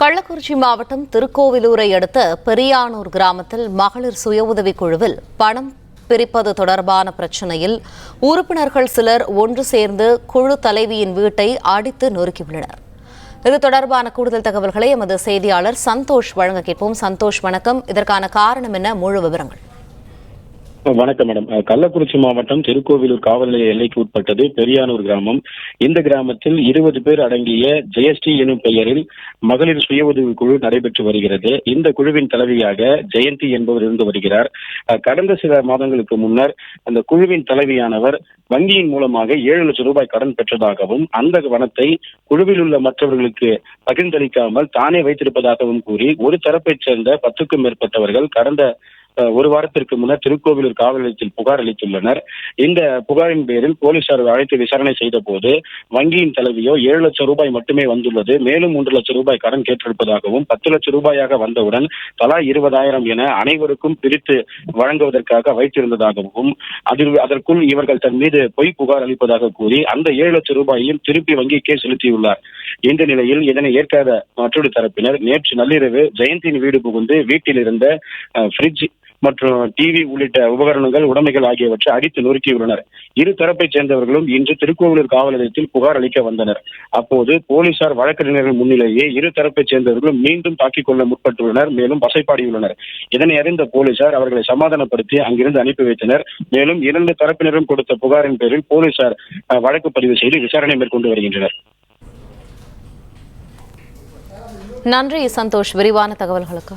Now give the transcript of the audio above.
கள்ளக்குறிச்சி மாவட்டம் திருக்கோவிலூரை அடுத்த பெரியானூர் கிராமத்தில் மகளிர் சுய உதவிக் குழுவில் பணம் பிரிப்பது தொடர்பான பிரச்சினையில் உறுப்பினர்கள் சிலர் ஒன்று சேர்ந்து குழு தலைவியின் வீட்டை அடித்து நொறுக்கியுள்ளனர். இது தொடர்பான கூடுதல் தகவல்களை எமது செய்தியாளர் சந்தோஷ் வழங்க கேட்போம். சந்தோஷ் வணக்கம். இதற்கான காரணம் என்ன? முழு விவரங்கள். வணக்கம் மேடம். கள்ளக்குறிச்சி மாவட்டம் திருக்கோவிலூர் காவல் நிலைய எல்லைக்கு உட்பட்டது பெரியானூர் கிராமம். இந்த கிராமத்தில் இருபது பேர் அடங்கிய ஜெயஸ்ரீ எனும் பெயரில் மகளிர் சுய உதவி குழு நடைபெற்று வருகிறது. இந்த குழுவின் தலைவியாக ஜெயந்தி என்பவர் இருந்து வருகிறார். கடந்த சில மாதங்களுக்கு முன்னர் அந்த குழுவின் தலைவியானவர் வங்கியின் மூலமாக ஏழு லட்சம் ரூபாய் கடன் பெற்றதாகவும் அந்த வனத்தை குழுவில் உள்ள மற்றவர்களுக்கு பகிர்ந்தளிக்காமல் தானே வைத்திருப்பதாகவும் கூறி ஒரு தரப்பைச் சேர்ந்த பத்துக்கும் மேற்பட்டவர்கள் கடந்த ஒரு வாரத்திற்கு முன்னர் திருக்கோவிலூர் காவல் நிலையத்தில் புகார் அளித்துள்ளனர். இந்த புகாரின் பேரில் போலீசார் அழைத்து விசாரணை செய்த போது வங்கியின் தலைவியோ ஏழு லட்சம் ரூபாய் மட்டுமே வந்துள்ளது. மேலும் மூன்று லட்சம் ரூபாய் கடன் கேட்டிருப்பதாகவும் பத்து லட்சம் ரூபாயாக வந்தவுடன் தலா இருபதாயிரம் என அனைவருக்கும் பிரித்து வழங்குவதற்காக வைத்திருந்ததாகவும் அதில் அதற்குள் இவர்கள் தன் மீது பொய் புகார் அளிப்பதாக கூறி அந்த ஏழு லட்சம் ரூபாயையும் திருப்பி வங்கிக்கே செலுத்தியுள்ளார். இந்த நிலையில் இதனை ஏற்காத மற்றொரு தரப்பினர் நேற்று நள்ளிரவு ஜெயந்தியின் வீடு புகுந்து வீட்டில் இருந்த ஃப்ரிட்ஜ் மற்றும் டிவி உள்ளிட்ட உபகரணங்கள் உடைமைகள் ஆகியவற்றை அடித்து நொறுக்கியுள்ளனர் இரு தரப்பைச் சேர்ந்தவர்களும் இன்று திருக்கோவிலூர் காவல் நிலையத்தில் புகார் அளிக்க வந்தனர். அப்போது போலீசார் வழக்கறிஞர்கள் முன்னிலேயே இரு தரப்பைச் சேர்ந்தவர்களும் மீண்டும் தாக்கிக் கொள்ள முற்பட்டுள்ளனர் மேலும் வசைப்பாடியுள்ளனர். இதனை அறிந்த போலீசார் அவர்களை சமாதானப்படுத்தி அங்கிருந்து அனுப்பி வைத்தனர். மேலும் இரண்டு தரப்பினரும் கொடுத்த புகாரின் பேரில் போலீசார் வழக்கு பதிவு செய்து விசாரணை மேற்கொண்டு வருகின்றனர். நன்றி சந்தோஷ். விரிவான தகவல்களுக்கு.